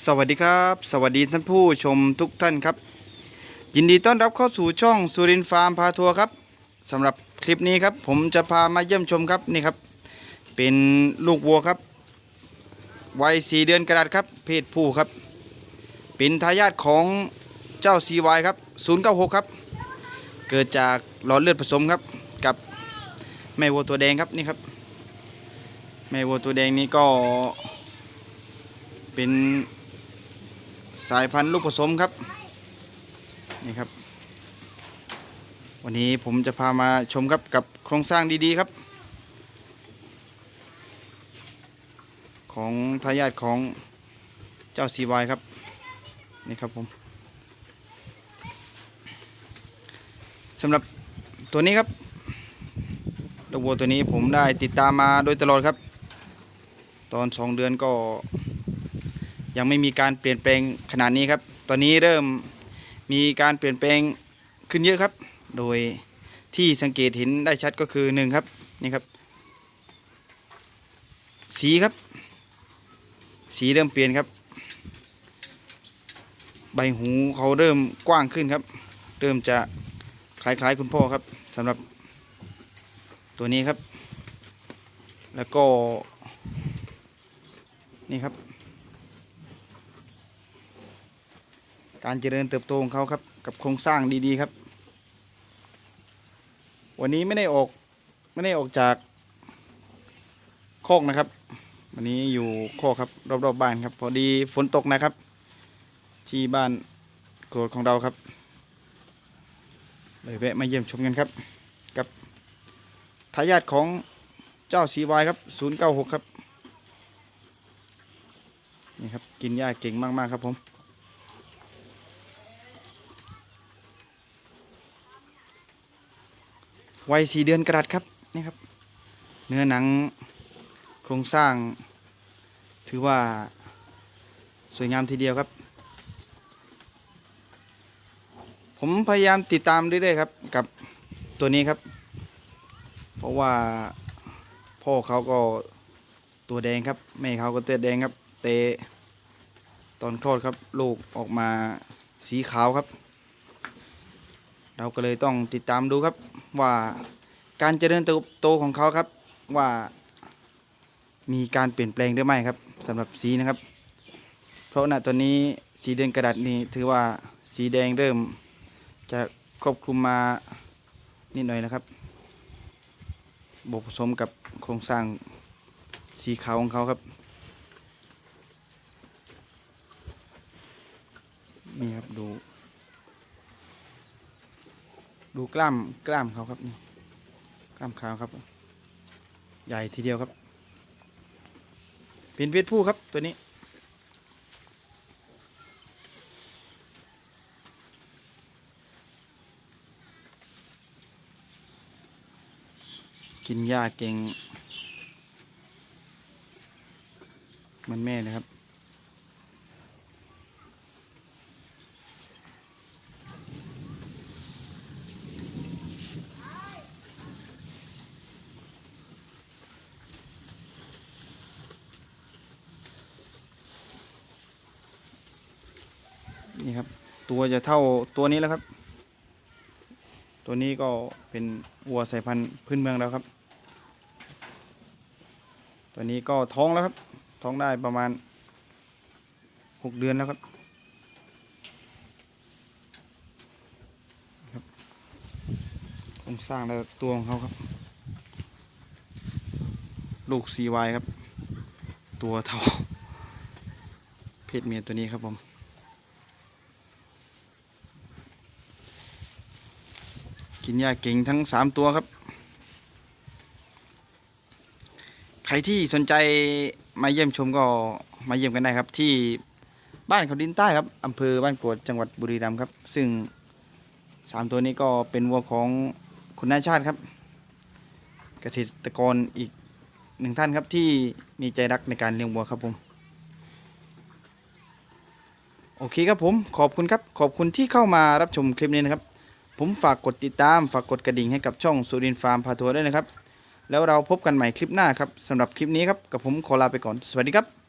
สวัสดีครับ สวัสดีท่านผู้ชมทุกท่านครับ ยินดีต้อนรับเข้าสู่ช่องสุรินทร์ฟาร์มพาทัวร์ครับสำหรับคลิปนี้ครับ ผมจะพามาเยี่ยมชมครับนี่ครับ เป็นลูกวัวครับวัยสี่เดือนกระดาษครับ เพศผู้ครับ เป็นทายาทของเจ้าซีวายครับ096ครับ เกิดจากหลอดเลือดผสมครับกับแม่วัวตัวแดงครับนี่ครับแม่วัวตัวแดงนี้ก็เป็น สายพันธุ์ลูกผสมครับนี่ครับ วันนี้ผมจะพามาชมครับกับโครงสร้างดีๆครับ ของทายาทของเจ้าซีวายครับนี่ครับผมสำหรับตัวนี้ครับลูกวัวตัวนี้ผมได้ติดตามมาโดยตลอดครับ ตอนสองเดือนก็ ยังไม่มีการเปลี่ยนแปลงขนาดนี้ครับ ตอนนี้เริ่มมีการเปลี่ยนแปลงขึ้นเยอะครับ โดยที่สังเกตเห็นได้ชัดก็คือหนึ่งครับนี่ครับ สีครับ สีเริ่มเปลี่ยนครับ ใบหูเขาเริ่มกว้างขึ้นครับ เริ่มจะคล้ายๆคุณพ่อครับสำหรับตัวนี้ครับ แล้วก็นี่ครับ การเจริญเติบโตของเขาครับ กับโครงสร้างดีๆครับ วันนี้ไม่ได้ออกไม่ได้ออกจากโคกนะครับ วันนี้อยู่โคกครับ รอบๆบบ้านครับ พอดีฝนตกนะครับ ที่บ้านโกรดของเราครับเลยแวะมาเยี่ยมชมกันครับ กับทายาทของเจ้าซีวายครับ 096 ครับ นี่ครับ กินหญ้าเก่งมาก ๆ ครับผม วัยสี่เดือนกระดัดครับนี่ครับ เนื้อหนังโครงสร้าง ถือว่าสวยงามทีเดียวครับ ผมพยายามติดตามเรื่อยๆครับ กับตัวนี้ครับ เพราะว่าพ่อเขาก็ตัวแดงครับ แม่เขาก็ตัวแดงครับ เตะตอนคลอดครับ ลูกออกมาสีขาวครับ เราก็เลยต้องติดตามดูครับว่าการเจริญเติบโตของเขาครับว่ามีการเปลี่ยนแปลงหรือไม่ครับสำหรับสีนะครับ เพราะณตอนนี้สีเดือนกระดาษนี้ถือว่าสีแดงเริ่มจะครอบคลุมมานิดหน่อยนะครับบวกผสมกับโครงสร้างสีขาวของเขาครับนี่ครับดู ดูกล้ามกล้ามเขาครับนี่กล้ามขาวครับ ใหญ่ทีเดียวครับ เป็นเพศผู้ครับตัวนี้ กินหญ้าเก่ง มันแม่นะครับ นี่ครับ ตัวจะเท่าตัวนี้แล้วครับ ตัวนี้ก็เป็นวัวสายพันธุ์พื้นเมืองแล้วครับ ตัวนี้ก็ท้องแล้วครับ ท้องได้ประมาณหกเดือนแล้วครับโครงสร้างแล้วตัวของเขาครับ ลูก CY ครับ ตัวเท่า เพศเมียตัวนี้ครับผม กินหญ้าเก่งทั้งสามตัวครับ ใครที่สนใจมาเยี่ยมชมก็มาเยี่ยมกันได้ครับ ที่บ้านเขาดินใต้ครับอำเภอบ้านกวดจังหวัดบุรีรัมย์ครับ ซึ่งสามตัวนี้ก็เป็นวัวของคุณนายชาติครับ เกษตรกรอีกหนึ่งท่านครับที่มีใจรักในการเลี้ยงวัวครับผมโอเคครับผมขอบคุณครับขอบคุณที่เข้ามารับชมคลิปนี้นะครับ ผมฝากกดติดตามฝากกดกระดิ่งให้กับช่องสุรินฟาร์มพาทัวร์ด้วยนะครับ แล้วเราพบกันใหม่คลิปหน้าครับสำหรับคลิปนี้ครับกับผมขอลาไปก่อนสวัสดีครับ